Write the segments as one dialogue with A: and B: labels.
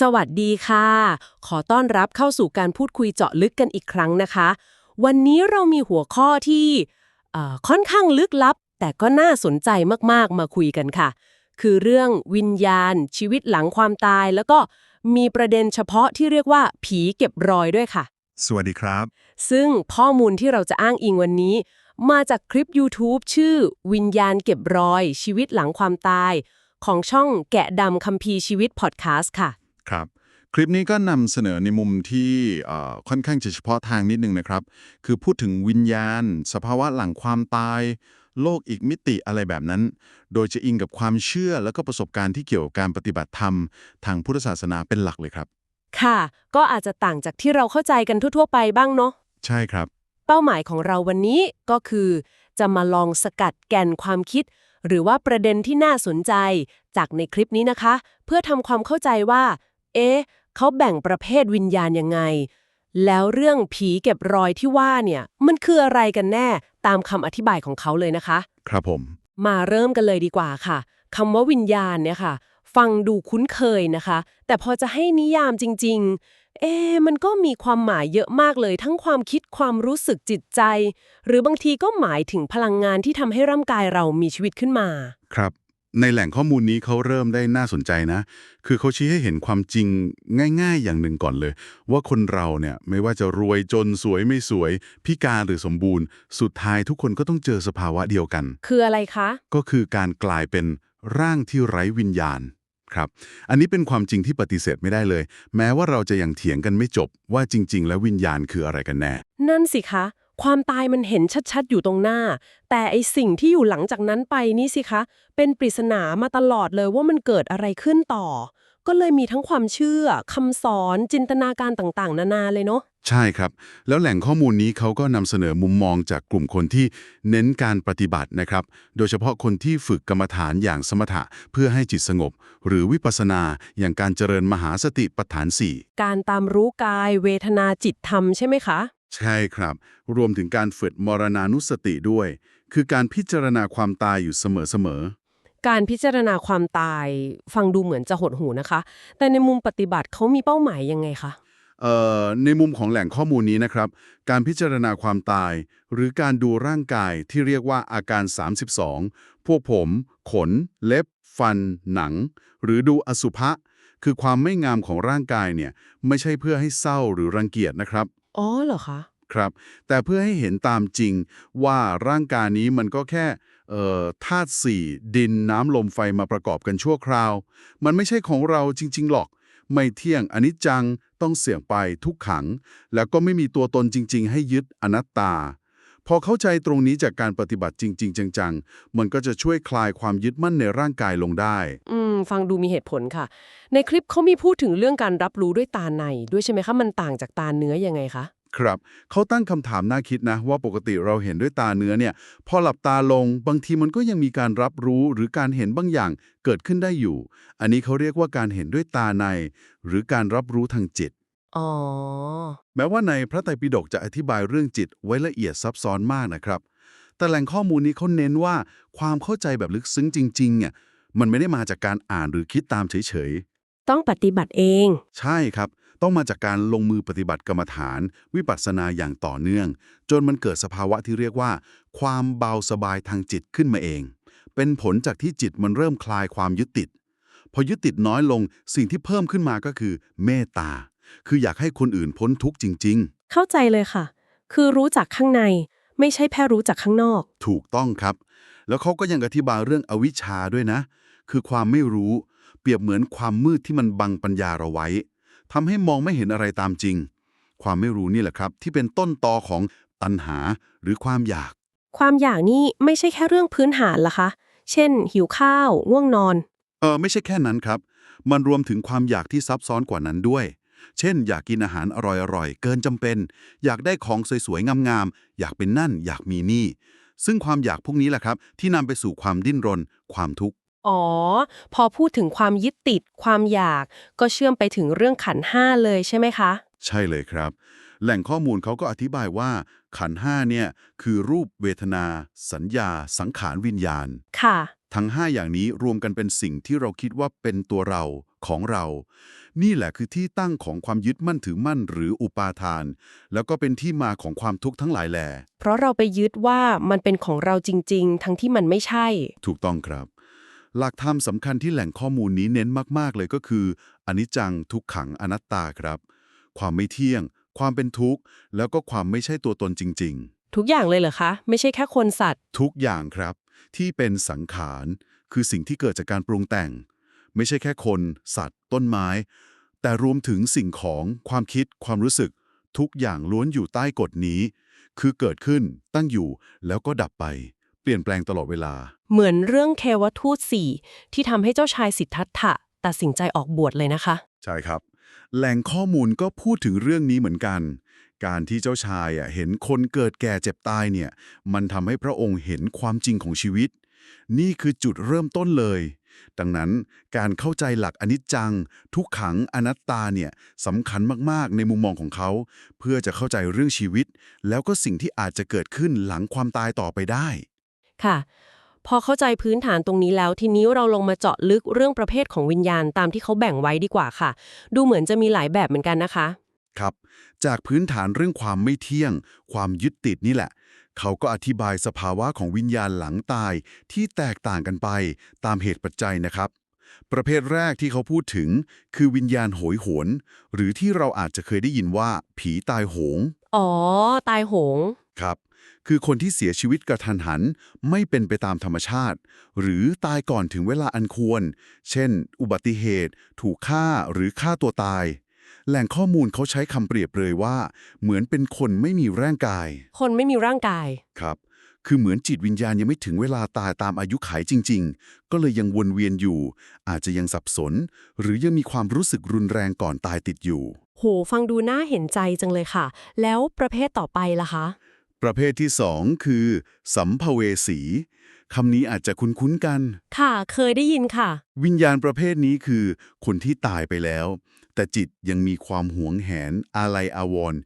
A: สวัสดีค่ะ ขอต้อนรับเข้าสู่การพูดคุยเจาะลึกกันอีกครั้งนะคะ วันนี้เรามีหัวข้อที่เอ่อค่อนข้างลึกลับ แต่ก็น่าสนใจมากๆมาคุยกันค่ะ คือเรื่องวิญญาณ ชีวิตหลังความตาย แล้วก็มีประเด็นเฉพาะที่เรียกว่า ผีเก็บรอยด้วยค่ะ
B: สวัสดีครับ
A: ซึ่งข้อมูลที่เราจะอ้างอิงวันนี้ มาจากคลิป YouTube ชื่อ วิญญาณเก็บรอย ชีวิตหลังความตาย ของช่องแกะดำคัมภีร์ชีวิตพอดแคสต์ค่ะ
B: ครับ คลิปนี้ก็นำเสนอในมุมที่เอ่อค่อนข้างจะเฉพาะทางนิดนึงนะครับ คือพูดถึงวิญญาณ สภาวะหลังความตาย โลกอีกมิติอะไรแบบนั้น โดยจะอิงกับความเชื่อแล้วก็ประสบการณ์ที่เกี่ยวกับการปฏิบัติธรรม ทางพุทธศาสนาเป็นหลักเลยครับ
A: ค่ะ ก็อาจจะต่างจากที่เราเข้าใจกันทั่ว ๆ ไปบ้างเนาะ
B: ใช่ครับ
A: เป้าหมายของเราวันนี้ก็คือ จะมาลองสกัดแก่นความคิดหรือว่าประเด็นที่น่าสนใจจากในคลิปนี้นะคะ เพื่อทำความเข้าใจว่า เอ๊ะเขาแบ่งประเภทวิญญาณยังไง แล้วเรื่องผีเก็บรอยที่ว่าเนี่ยมันคืออะไรกันแน่ตามคำอธิบายของเขาเลยนะคะ
B: ครับผม
A: มาเริ่มกันเลยดีกว่าค่ะคำว่าวิญญาณเนี่ยค่ะ ฟังดูคุ้นเคยนะคะ แต่พอจะให้นิยามจริง ๆ เอ๊ะมันก็มีความหมายเยอะมากเลย ทั้งความคิดความรู้สึกจิตใจ หรือบางทีก็หมายถึงพลังงานที่ทำให้ร่างกายเรามีชีวิตขึ้นมา
B: ครับ ในแหล่งข้อมูลนี้เขาเริ่มได้น่าสนใจนะ คือเขาชี้ให้เห็นความจริงง่าย ๆ อย่างหนึ่งก่อนเลย ว่าคนเราเนี่ยไม่ว่าจะรวยจนสวยไม่สวย พิการหรือสมบูรณ์ สุดท้ายทุกคนก็ต้องเจอสภาวะเดียวกัน
A: คืออะไรคะ
B: ก็คือการกลายเป็นร่างที่ไร้วิญญาณครับ อันนี้เป็นความจริงที่ปฏิเสธไม่ได้เลย แม้ว่าเราจะยังเถียงกันไม่จบว่าจริง ๆ แล้ววิญญาณคืออะไรกันแน่
A: นั่นสิคะ ความตายมันเห็นชัดๆ อยู่ตรงหน้า แต่ไอสิ่งที่อยู่หลังจากนั้นไปนี่สิคะ เป็นปริศนามาตลอดเลยว่ามันเกิดอะไรขึ้นต่อ ก็เลยมีทั้งความเชื่อคำสอนจินตนาการต่างๆ นานาเลยเนาะ
B: ใช่ครับ แล้วแหล่งข้อมูลนี้เขาก็นำเสนอมุมมองจากกลุ่มคนที่เน้นการปฏิบัตินะครับ โดยเฉพาะคนที่ฝึกกรรมฐานอย่างสมถะเพื่อให้จิตสงบ หรือวิปัสสนาอย่างการเจริญมหาสติปัฏฐานสี่
A: การตามรู้กายเวทนาจิตธรรมใช่ไหมคะ
B: ใช่ครับ รวมถึงการฝึกมรณานุสติด้วย คือการพิจารณาความตายอยู่เสมอ
A: การพิจารณาความตายฟังดูเหมือนจะหดหูนะคะ แต่ในมุมปฏิบัติเขามีเป้าหมายยังไงคะ
B: ๆเอ่อในมุมของแหล่งข้อมูลนี้นะครับ การพิจารณาความตาย หรือการดูร่างกายที่เรียกว่าอาการ 32 พวกผม ขน เล็บ ฟัน หนัง หรือดูอสุภะคือความไม่งามของร่างกายเนี่ยไม่ใช่เพื่อให้เศร้าหรือรังเกียจนะครับ
A: อ๋อเหรอคะ
B: ครับ แต่เพื่อให้เห็นตามจริงว่าร่างกายนี้มันก็แค่เอ่อธาตุสี่ดินน้ำลมไฟมาประกอบกันชั่วคราว มันไม่ใช่ของเราจริง ๆ หรอก ไม่เที่ยงอนิจจังต้องเสี่ยงไปทุกขัง แล้วก็ไม่มีตัวตนจริง ๆ ให้ยึดอนัตตา พอเข้าใจตรงนี้จากการปฏิบัติจริง ๆ จัง ๆ มันก็จะช่วยคลายความยึดมั่นในร่างกายลงได้
A: อืม ฟังดูมีเหตุผลค่ะ ในคลิปเขามีพูดถึงเรื่องการรับรู้ด้วยตาใน ด้วยใช่ไหมคะ มันต่างจากตาเนื้อยังไงคะ
B: ครับ เขาตั้งคำถามน่าคิดนะ ว่าปกติเราเห็นด้วยตาเนื้อเนี่ย พอหลับตาลง บางทีมันก็ยังมีการรับรู้หรือการเห็นบางอย่างเกิดขึ้นได้อยู่ อันนี้เขาเรียกว่าการเห็นด้วยตาใน หรือการรับรู้ทางจิต
A: อ๋อ
B: แม้ว่าในพระไตรปิฎกจะอธิบายเรื่องจิตไว้ละเอียดซับซ้อนมากนะครับ แต่แหล่งข้อมูลนี้เขาเน้นว่าความเข้าใจแบบลึกซึ้งจริงๆเนี่ยมันไม่ได้มาจากการอ่านหรือคิดตามเฉยๆ
A: ต้องปฏิบัติเอง
B: ใช่ครับ ต้องมาจากการลงมือปฏิบัติกรรมฐาน วิปัสสนาอย่างต่อเนื่อง จนมันเกิดสภาวะที่เรียกว่า ความเบาสบายทางจิตขึ้นมาเอง เป็นผลจากที่จิตมันเริ่มคลายความยึดติด พอยึดติดน้อยลงสิ่งที่เพิ่มขึ้นมาก็คือ เมตตา คืออยากให้คนอื่นพ้นทุกข์จริง
A: เข้าใจเลยค่ะ คือรู้จักข้างใน ไม่ใช่แค่รู้จักข้างนอก
B: ๆถูกต้องครับ แล้วเขาก็ยังอธิบายเรื่องอวิชชาด้วยนะ คือความไม่รู้ เปรียบเหมือนความมืดที่มันบังปัญญาเราไว้ทำให้มองไม่เห็นอะไรตามจริง ความไม่รู้นี่แหละครับ ที่เป็นต้นตอของตัณหาหรือความอยาก
A: ความอยากนี่ไม่ใช่แค่เรื่องพื้นฐานละคะ เช่น หิวข้าวง่วงนอน
B: เออไม่ใช่แค่นั้นครับ มันรวมถึงความอยากที่ซับซ้อนกว่านั้นด้วย เช่น อยากกินอาหารอร่อยๆ เกินจำเป็น อยากได้ของสวยๆ งามๆ อยากเป็นนั่น อยากมีนี่ ซึ่งความอยากพวกนี้แหละครับ ที่นำไปสู่ความดิ้นรน ความทุกข์
A: อ๋อ พอพูดถึงความยึดติด ความอยาก ก็เชื่อมไปถึงเรื่องขันธ์ห้าเลยใช่ไหมคะ
B: ใช่เลยครับ แหล่งข้อมูลเขาก็อธิบายว่า ขันธ์ห้าเนี่ยคือรูปเวทนา สัญญา สังขารวิญญาณ
A: ค่ะ
B: ทั้ง 5 อย่างนี้รวมกันเป็นสิ่งที่เราคิดว่าเป็นตัวเราของเรา นี่แหละคือที่ตั้งของความยึดมั่นถือมั่นหรืออุปาทาน แล้วก็เป็นที่มาของความทุกข์ทั้งหลายแหล่
A: เพราะเราไปยึดว่ามันเป็นของเราจริง ๆ ทั้งที่มันไม่ใช่
B: ถูกต้องครับ หลักธรรมสำคัญที่แหล่งข้อมูลนี้เน้นมากๆเลยก็คืออนิจจังทุกขังอนัตตาครับ ความไม่เที่ยง ความเป็นทุกข์ แล้วก็ความไม่ใช่ตัวตนจริง ๆ
A: ทุกอย่างเลยเหรอคะ ไม่ใช่แค่คนสัตว์
B: ทุกอย่างครับ ที่เป็นสังขาร คือสิ่งที่เกิดจากการปรุงแต่ง ไม่ใช่แค่คน สัตว์ ต้นไม้ แต่รวมถึงสิ่งของความคิด ความรู้สึก ทุกอย่างล้วนอยู่ใต้กฎนี้ คือเกิดขึ้น ตั้งอยู่ แล้วก็ดับไป เปลี่ยนแปลงตลอดเวลา
A: เหมือนเรื่องเทวทูตสี่ที่ทำให้เจ้าชายสิทธัตถะตัดสินใจออกบวชเลยนะคะ
B: ใช่ครับ แหล่งข้อมูลก็พูดถึงเรื่องนี้เหมือนกัน การที่เจ้าชายอะเห็นคนเกิดแก่เจ็บตายเนี่ยมันทำให้พระองค์เห็นความจริงของชีวิต นี่คือจุดเริ่มต้นเลย ดังนั้นการเข้าใจหลักอนิจจัง ทุกขังอนัตตาเนี่ยสำคัญมากๆ ในมุมมองของเขา เพื่อจะเข้าใจเรื่องชีวิต แล้วก็สิ่งที่อาจจะเกิดขึ้นหลังความตายต่อไปได้
A: ค่ะ พอเข้าใจพื้นฐานตรงนี้แล้วทีนี้เราลงมาเจาะลึกเรื่องประเภทของวิญญาณตามที่เขาแบ่งไว้ดีกว่าค่ะ ดูเหมือนจะมีหลายแบบเหมือนกันนะคะ
B: ครับ จากพื้นฐานเรื่องความไม่เที่ยง ความยึดติดนี่แหละ เขาก็อธิบายสภาวะของวิญญาณหลังตายที่แตกต่างกันไปตามเหตุปัจจัยนะครับ ประเภทแรกที่เขาพูดถึงคือวิญญาณโหยหวน หรือที่เราอาจจะเคยได้ยินว่า ผีตายโหง
A: อ๋อ ตายโหง
B: ครับ คือคนที่เสียชีวิตกระทันหัน ไม่เป็นไปตามธรรมชาติ หรือตายก่อนถึงเวลาอันควร เช่น อุบัติเหตุ ถูกฆ่าหรือฆ่าตัวตาย แหล่งข้อมูลเขาใช้คำเปรียบเลยว่า เหมือนเป็นคนไม่มีร่างกาย
A: คนไม่มีร่างกาย
B: ครับ คือเหมือนจิตวิญญาณยังไม่ถึงเวลาตายตามอายุขัยจริง ๆ ก็เลยยังวนเวียนอยู่ อาจจะยังสับสน หรือยังมีความรู้สึกรุนแรงก่อนตายติดอยู่
A: โห ฟังดูน่าเห็นใจจังเลยค่ะ แล้วประเภทต่อไปล่ะคะ
B: ประเภทที่สองคือ สัมภเวสีคำนี้อาจจะคุ้นๆกัน
A: ค่ะ เคยได้ยินค่ะ
B: วิญญาณประเภทนี้คือ คนที่ตายไปแล้ว แต่จิตยังมีความหวงแหน อาลัยอาวรณ์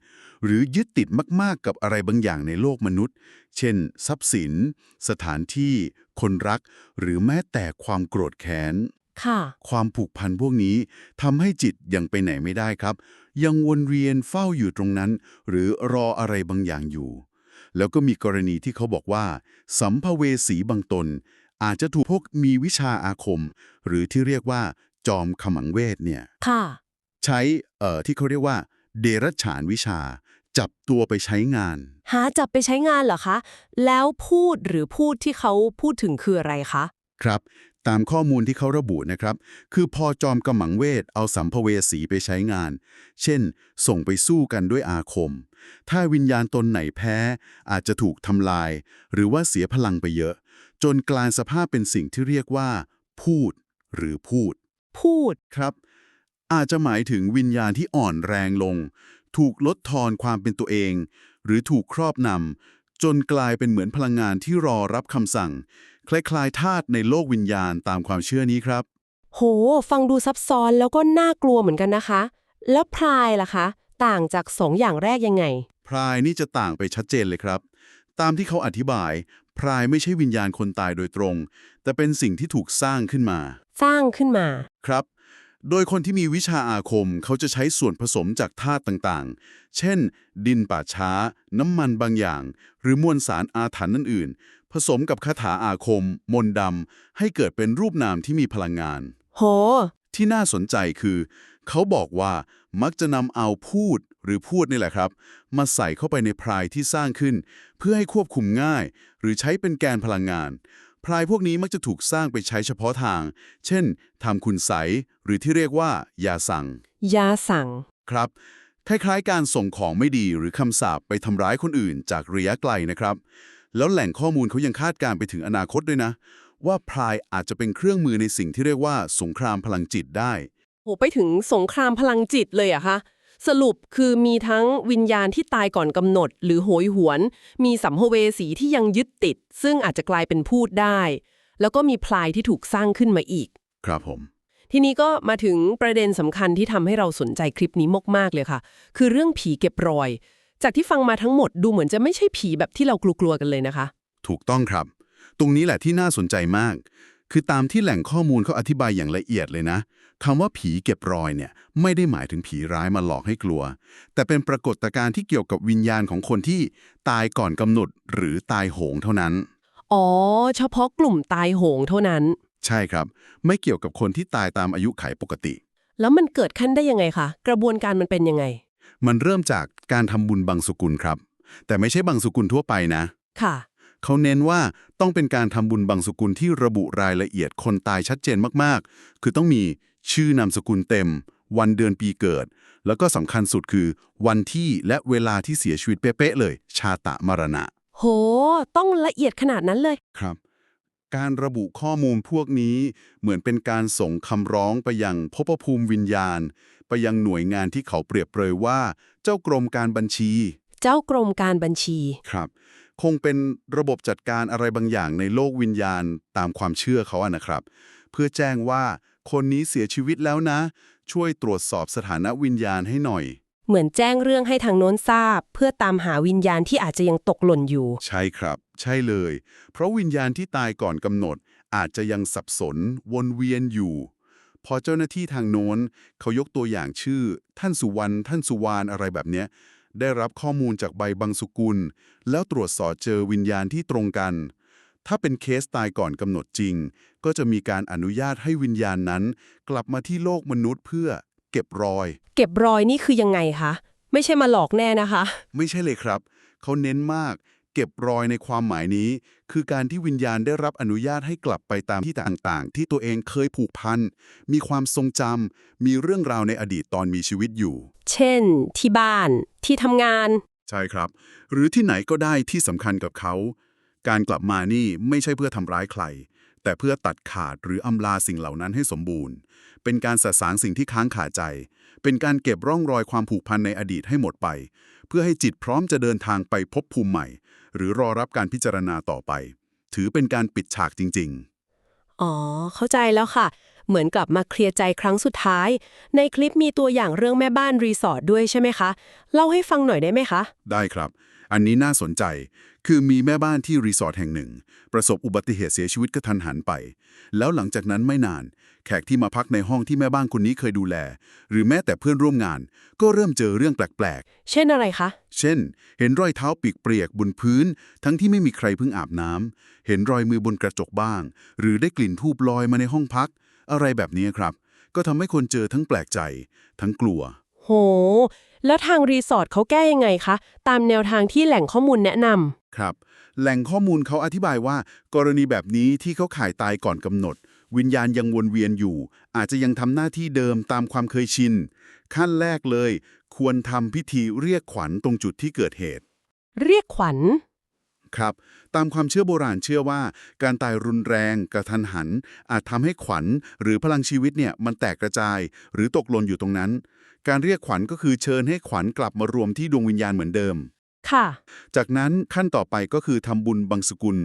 B: หรือยึดติดมากๆกับอะไรบางอย่างในโลกมนุษย์ เช่น ทรัพย์สิน สถานที่ คนรัก หรือแม้แต่ความโกรธแค้น
A: ค่ะ
B: ความผูกพันพวกนี้ทำให้จิตยังไปไหนไม่ได้ครับ ยังวนเวียนเฝ้าอยู่ตรงนั้น หรือรออะไรบางอย่างอยู่ แล้วก็มีกรณีที่เขาบอกว่า สัมภเวสีบางตน อาจจะถูกพวกมีวิชาอาคม หรือที่เรียกว่าจอมขมังเวทเนี่ย
A: ค่ะ
B: ใช้เอ่อที่เขาเรียกว่า เดรัจฉานวิชา จับตัวไปใช้งาน
A: หาจับไปใช้งานเหรอคะ แล้วพูดหรือพูดที่เขาพูดถึงคืออะไรคะ
B: ครับ ตามข้อมูลที่เขาระบุนะครับ คือพอจอมกำมังเวทเอาสัมภเวสีไปใช้งาน เช่น ส่งไปสู้กันด้วยอาคม ถ้าวิญญาณตนไหนแพ้ อาจจะถูกทำลาย หรือว่าเสียพลังไปเยอะ จนกลายสภาพเป็นสิ่งที่เรียกว่า พูด หรือพูด
A: พูด
B: ครับ อาจจะหมายถึงวิญญาณที่อ่อนแรงลง ถูกลดทอนความเป็นตัวเอง หรือถูกครอบนำจนกลายเป็นเหมือนพลังงานที่รอรับคำสั่ง คล้ายๆธาตุในโลกวิญญาณตามความเชื่อนี้ครับ
A: โห ฟังดูซับซ้อนแล้วก็น่ากลัวเหมือนกันนะคะ แล้วพรายล่ะคะ ต่างจากสองอย่างแรกยังไง
B: พรายนี่จะต่างไปชัดเจนเลยครับ ตามที่เขาอธิบาย พรายไม่ใช่วิญญาณคนตายโดยตรง แต่เป็นสิ่งที่ถูกสร้างขึ้นมา
A: สร้างขึ้นมา
B: ครับ โดยคนที่มีวิชาอาคมเขาจะใช้ส่วนผสมจากธาตุต่างๆ เช่น ดินป่าช้า น้ำมันบางอย่าง หรือมวลสารอาถรรพ์นั่นอื่น ผสมกับคาถาอาคม มนต์ดำ ให้เกิดเป็นรูปนามที่มีพลังงาน
A: โห
B: ที่น่าสนใจคือ เขาบอกว่ามักจะนำเอาพูดหรือพูดนี่แหละครับ มาใส่เข้าไปในพรายที่สร้างขึ้น เพื่อให้ควบคุมง่าย หรือใช้เป็นแกนพลังงาน พรายพวกนี้มักจะถูกสร้างไปใช้เฉพาะทาง เช่นทำคุณใสยหรือที่เรียกว่ายาสั่ง
A: ยาสั่ง
B: ครับ คล้ายๆ การส่งของไม่ดีหรือคำสาปไปทำร้ายคนอื่นจากระยะไกลนะครับ แล้วแหล่งข้อมูลเขายังคาดการณ์ไปถึงอนาคตด้วยนะ ว่าพรายอาจจะเป็นเครื่องมือในสิ่งที่เรียกว่า สงครามพลังจิตได้
A: โห ไปถึงสงครามพลังจิตเลยอะคะ สรุปคือมีทั้งวิญญาณที่ตายก่อนกำหนด หรือโหยหวน มีสัมภเวสีที่ยังยึดติด ซึ่งอาจจะกลายเป็นพูดได้ แล้วก็มีพลายที่ถูกสร้างขึ้นมาอีก
B: ครับผม
A: ทีนี้ก็มาถึงประเด็นสำคัญที่ทำให้เราสนใจคลิปนี้มากๆเลยค่ะ คือเรื่องผีเก็บรอย จากที่ฟังมาทั้งหมดดูเหมือนจะไม่ใช่ผีแบบที่เรากลัวๆกันเลยนะคะ
B: ถูกต้องครับ ตรงนี้แหละที่น่าสนใจมาก คือตามที่แหล่งข้อมูลเขาอธิบายอย่างละเอียดเลยนะคำว่าผีเก็บรอยเนี่ยไม่ได้หมายถึงผีร้ายมาหลอกให้กลัว แต่เป็นปรากฏการณ์ที่เกี่ยวกับวิญญาณของคนที่ตายก่อนกำหนดหรือตายโหงเท่านั้น
A: อ๋อ เฉพาะกลุ่มตายโหงเท่านั้น
B: ใช่ครับ ไม่เกี่ยวกับคนที่ตายตามอายุไขปกติ
A: แล้วมันเกิดขึ้นได้ยังไงคะกระบวนการมันเป็นยังไง
B: มันเริ่มจากการทำบุญบังสุกุลครับ แต่ไม่ใช่บังสุกุลทั่วไปนะ
A: ค่ะ
B: เขาเน้นว่าต้องเป็นการทำบุญบังสุกุลที่ระบุรายละเอียดคนตายชัดเจนมากๆ คือต้องมีชื่อนามสกุลเต็ม วันเดือนปีเกิด แล้วก็สำคัญสุดคือวันที่และเวลาที่เสียชีวิตเป๊ะๆเลย ชาตะมรณะ
A: โห ต้องละเอียดขนาดนั้นเลย
B: ครับ การระบุข้อมูลพวกนี้เหมือนเป็นการส่งคำร้องไปยังภพภูมิวิญญาณ ไปยังหน่วยงานที่เขาเปรียบเปรยว่า เจ้ากรมการบัญชี
A: เจ้ากรมการบัญชี
B: ครับ คงเป็นระบบจัดการอะไรบางอย่างในโลกวิญญาณตามความเชื่อเขาอะนะครับ เพื่อแจ้งว่าคนนี้เสียชีวิตแล้วนะ ช่วยตรวจสอบสถานะวิญญาณให้หน่อย
A: เหมือนแจ้งเรื่องให้ทางโน้นทราบ เพื่อตามหาวิญญาณที่อาจจะยังตกหล่นอยู่
B: ใช่ครับ ใช่เลย เพราะวิญญาณที่ตายก่อนกำหนด อาจจะยังสับสน วนเวียนอยู่ พอเจ้าหน้าที่ทางโน้นเขายกตัวอย่างชื่อ ท่านสุวรรณท่านสุวานอะไรแบบเนี้ย ได้รับข้อมูลจากใบบังสุกุล แล้วตรวจสอบเจอวิญญาณที่ตรงกัน ถ้าเป็นเคสตายก่อนกำหนดจริง ก็จะมีการอนุญาตให้วิญญาณนั้น กลับมาที่โลกมนุษย์เพื่อเก็บรอย
A: เก็บรอยนี่คือยังไงคะ ไม่ใช่มาหลอกแน่นะคะ
B: ไม่ใช่เลยครับ เขาเน้นมาก เก็บรอยในความหมายนี้ คือการที่วิญญาณได้รับอนุญาตให้กลับไปตามที่ต่างๆ ที่ตัวเองเคยผูกพัน มีความทรงจำ มีเรื่องราวในอดีตตอนมีชีวิตอยู่
A: เช่น ที่บ้าน ที่ทำงาน
B: ใช่ครับ หรือที่ไหนก็ได้ที่สำคัญกับเขา การกลับมานี่ไม่ใช่เพื่อทำร้ายใคร แต่เพื่อตัดขาดหรืออำลาสิ่งเหล่านั้นให้สมบูรณ์ เป็นการสะสางสิ่งที่ค้างคาใจ เป็นการเก็บร่องรอยความผูกพันในอดีตให้หมดไป เพื่อให้จิตพร้อมจะเดินทางไปพบภูมิใหม่ หรือรอรับการพิจารณาต่อไป ถือเป็นการปิดฉากจริง
A: อ๋อ เข้าใจแล้วค่ะ เหมือนกลับมาเคลียร์ใจครั้งสุดท้าย ในคลิปมีตัวอย่างเรื่องแม่บ้านรีสอร์ทด้วยใช่ไหมคะ เล่าให้ฟังหน่อยได้ไหมคะ
B: ๆได้ครับ อันนี้น่าสนใจ คือมีแม่บ้านที่รีสอร์ทแห่งหนึ่ง ประสบอุบัติเหตุเสียชีวิตกระทันหันไป แล้วหลังจากนั้นไม่นาน แขกที่มาพักในห้องที่แม่บ้านคนนี้เคยดูแล หรือแม้แต่เพื่อนร่วมงาน ก็เริ่มเจอเรื่องแปลกๆ
A: เช่นอะไรคะ
B: เช่น เห็นรอยเท้าปีกเปรียกบนพื้น ทั้งที่ไม่มีใครเพิ่งอาบน้ำเห็นรอยมือบนกระจกบ้าง หรือได้กลิ่นทูบลอยมาในห้องพัก อะไรแบบนี้ครับ ก็ทำให้คนเจอทั้งแปลกใจ ทั้งกลัว
A: โห แล้วทางรีสอร์ทเขาแก้ยังไงคะ ตามแนวทางที่แหล่งข้อมูลแนะนำ
B: ครับ แหล่งข้อมูลเขาอธิบายว่า กรณีแบบนี้ที่เขาขายตายก่อนกำหนด วิญญาณยังวนเวียนอยู่ อาจจะยังทำหน้าที่เดิมตามความเคยชิน ขั้นแรกเลย ควรทำพิธีเรียกขวัญตรงจุดที่เกิดเหตุ
A: เรียกขวัญ
B: ครับตามความเชื่อโบราณเชื่อว่า การตายรุนแรงกระทันหัน อาจทำให้ขวัญ หรือพลังชีวิตเนี่ยมันแตกกระจาย หรือตกหล่นอยู่ตรงนั้น การเรียกขวัญก็คือเชิญให้ขวัญกลับมารวมที่ดวงวิญญาณเหมือนเดิม
A: ค่ะ
B: จากนั้นขั้นต่อไปก็คือทำบุญบังสกุล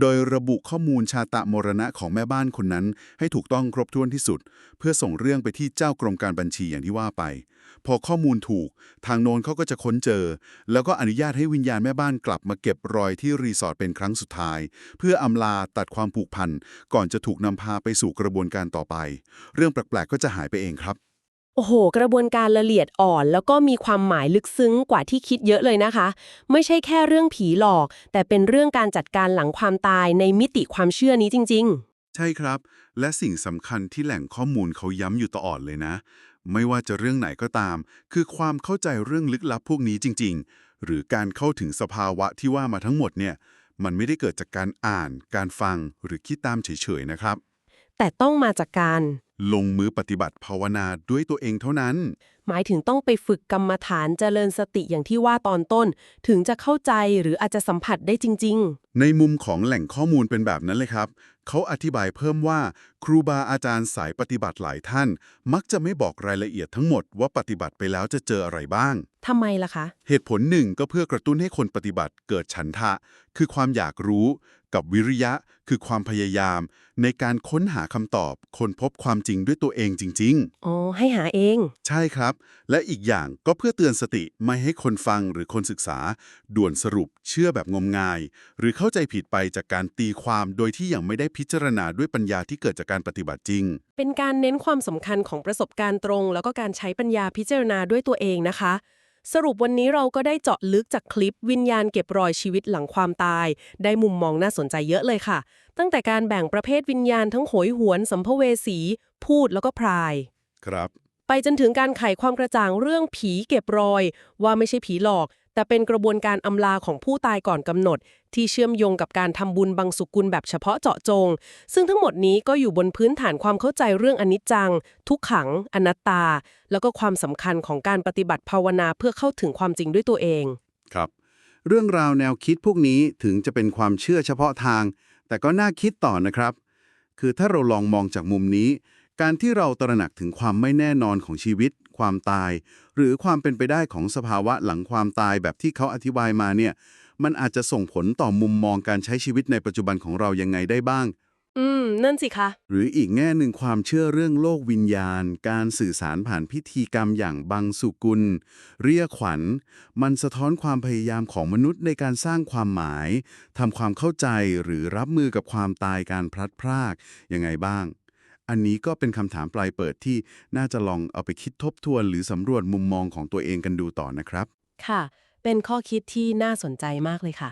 B: โดยระบุข้อมูลชาตะมรณะของแม่บ้านคนนั้น ให้ถูกต้องครบถ้วนที่สุด เพื่อส่งเรื่องไปที่เจ้ากรมการบัญชีอย่างที่ว่าไป พอข้อมูลถูก ทางโน้นเขาก็จะค้นเจอ แล้วก็อนุญาตให้วิญญาณแม่บ้านกลับมาเก็บรอยที่รีสอร์ทเป็นครั้งสุดท้าย เพื่ออำลาตัดความผูกพันก่อนจะถูกนำพาไปสู่กระบวนการต่อไป เรื่องแปลกๆก็จะหายไปเองครับ
A: โอ้โห กระบวนการละเอียดอ่อน แล้วก็มีความหมายลึกซึ้งกว่าที่คิดเยอะเลยนะคะ ไม่ใช่แค่เรื่องผีหลอก แต่เป็นเรื่องการจัดการหลังความตายในมิติความเชื่อนี้จริง
B: ใช่ครับ และสิ่งสำคัญที่แหล่งข้อมูลเขาย้ำอยู่ตลอดเลยนะ ไม่ว่าจะเรื่องไหนก็ตาม คือความเข้าใจเรื่องลึกลับพวกนี้จริง ๆ หรือการเข้าถึงสภาวะที่ว่ามาทั้งหมดเนี่ย มันไม่ได้เกิดจากการอ่าน การฟัง หรือคิดตามเฉยๆนะครับ
A: ๆแต่ต้องมาจากการ
B: ลงมือปฏิบัติภาวนาด้วยตัวเองเท่านั้น
A: หมายถึงต้องไปฝึกกรรมฐานเจริญสติอย่างที่ว่าตอนต้น ถึงจะเข้าใจหรืออาจจะสัมผัสได้จริง
B: ในมุมของแหล่งข้อมูลเป็นแบบนั้นเลยครับ เขาอธิบายเพิ่มว่า ครูบาอาจารย์สายปฏิบัติหลายท่าน มักจะไม่บอกรายละเอียดทั้งหมดว่าปฏิบัติไปแล้วจะเจออะไรบ้าง
A: ๆทำไมล่ะคะ
B: เหตุผลหนึ่งก็เพื่อกระตุ้นให้คนปฏิบัติเกิดฉันทะ คือความอยากรู้
C: กับวิริยะคือความพยายาม ในการค้นหาคำตอบค้นพบความจริงด้วยตัวเองจริง ๆ
A: อ๋อ ให้หาเอง
C: ใช่ครับ และอีกอย่างก็เพื่อเตือนสติไม่ให้คนฟังหรือคนศึกษา ด่วนสรุปเชื่อแบบงมงาย หรือเข้าใจผิดไปจากการตีความโดยที่ยังไม่ได้พิจารณาด้วยปัญญาที่เกิดจากการปฏิบัติจริง
A: เป็นการเน้นความสำคัญของประสบการณ์ตรง แล้วก็การใช้ปัญญาพิจารณาด้วยตัวเองนะคะ สรุปวันนี้เราก็ได้เจาะลึกจากคลิปวิญญาณเก็บรอยชีวิตหลังความตาย ได้มุมมองน่าสนใจเยอะเลยค่ะ ตั้งแต่การแบ่งประเภทวิญญาณทั้งโหยหวน สัมภเวสี พูดแล้วก็พราย
C: ครับ
A: ไปจนถึงการไขความกระจ่างเรื่องผีเก็บรอย ว่าไม่ใช่ผีหลอก แต่เป็นกระบวนการอำลาของผู้ตายก่อนกำหนด ที่เชื่อมโยงกับการทำบุญบังสุกุลแบบเฉพาะเจาะจง ซึ่งทั้งหมดนี้ก็อยู่บนพื้นฐานความเข้าใจเรื่องอนิจจัง ทุกขัง อนัตตา แล้วก็ความสำคัญของการปฏิบัติภาวนาเพื่อเข้าถึงความจริงด้วยตัวเอง
C: ครับ
B: เรื่องราวแนวคิดพวกนี้ถึงจะเป็นความเชื่อเฉพาะทาง แต่ก็น่าคิดต่อนะครับ คือถ้าเราลองมองจากมุมนี้ การที่เราตระหนักถึงความไม่แน่นอนของชีวิต ความตาย หรือความเป็นไปได้ของสภาวะหลังความตายแบบที่เขาอธิบายมาเนี่ย มันอาจจะส่งผลต่อมุมมองการใช้ชีวิตในปัจจุบันของเรายังไงได้บ้าง
A: อืม นั่นสิคะ
B: หรืออีกแง่หนึ่งความเชื่อเรื่องโลกวิญญาณ การสื่อสารผ่านพิธีกรรมอย่างบังสุกุล เรียกขวัญ มันสะท้อนความพยายามของมนุษย์ในการสร้างความหมายทำความเข้าใจหรือรับมือกับความตายการพลัดพรากยังไงบ้าง อันนี้ก็เป็นคำถามปลายเปิดที่น่าจะลองเอาไปคิดทบทวน หรือสำรวจมุมมองของตัวเองกันดูต่อนะครับ
A: ค่ะ เป็นข้อคิดที่น่าสนใจมากเลยค่ะ